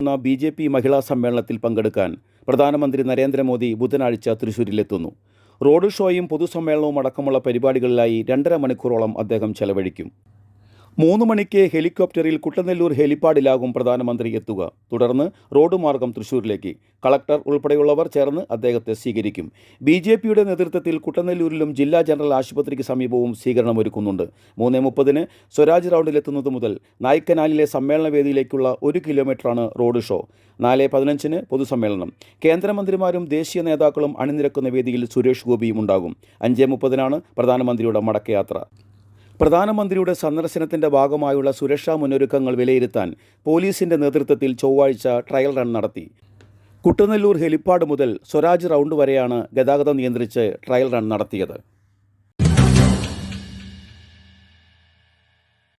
എന്ന B J P മഹിളാ സമ്മേളനത്തിൽ പങ്കെടുക്കാൻ പ്രധാനമന്ത്രി നരേന്ദ്രമോദി ബുധനാഴ്ച തൃശൂരിലെത്തുന്നു. റോഡ് ഷോയും പൊതുസമ്മേളനവും അടക്കമുള്ള പരിപാടികളിലായി രണ്ടര മണിക്കൂറോളം അദ്ദേഹം ചെലവഴിക്കും. മൂന്ന് മണിക്ക് ഹെലികോപ്റ്ററിൽ കുട്ടനെല്ലൂർ ഹെലിപ്പാഡിലാകും പ്രധാനമന്ത്രി എത്തുക. തുടർന്ന് റോഡ് മാർഗം തൃശൂരിലേക്ക്. കളക്ടർ ഉൾപ്പെടെയുള്ളവർ ചേർന്ന് അദ്ദേഹത്തെ സ്വീകരിക്കും. ബി ജെ പിയുടെ നേതൃത്വത്തിൽ കുട്ടനെല്ലൂരിലും ജില്ലാ ജനറൽ ആശുപത്രിക്ക് സമീപവും സ്വീകരണം ഒരുക്കുന്നുണ്ട് മൂന്ന് മുപ്പതിന് സ്വരാജ് റൗണ്ടിലെത്തുന്നത് മുതൽ നായ്ക്കനാലിലെ സമ്മേളന വേദിയിലേക്കുള്ള ഒരു കിലോമീറ്ററാണ് റോഡ് ഷോ. നാല് പതിനഞ്ചിന് പൊതുസമ്മേളനം. കേന്ദ്രമന്ത്രിമാരും ദേശീയ നേതാക്കളും അണിനിരക്കുന്ന വേദിയിൽ സുരേഷ് ഗോപിയും ഉണ്ടാകും. അഞ്ച് മുപ്പതിനാണ് പ്രധാനമന്ത്രിയുടെ മടക്കയാത്ര. പ്രധാനമന്ത്രിയുടെ സന്ദർശനത്തിന്റെ ഭാഗമായുള്ള സുരക്ഷാ മുന്നൊരുക്കങ്ങൾ വിലയിരുത്താൻ പോലീസിന്റെ നേതൃത്വത്തിൽ ചൊവ്വാഴ്ച ട്രയൽ റൺ നടത്തി. കുട്ടനെല്ലൂർ ഹെലിപ്പാഡ് മുതൽ സ്വരാജ് റൗണ്ട് വരെയാണ് ഗതാഗതം നിയന്ത്രിച്ച് ട്രയൽ റൺ നടത്തിയത്.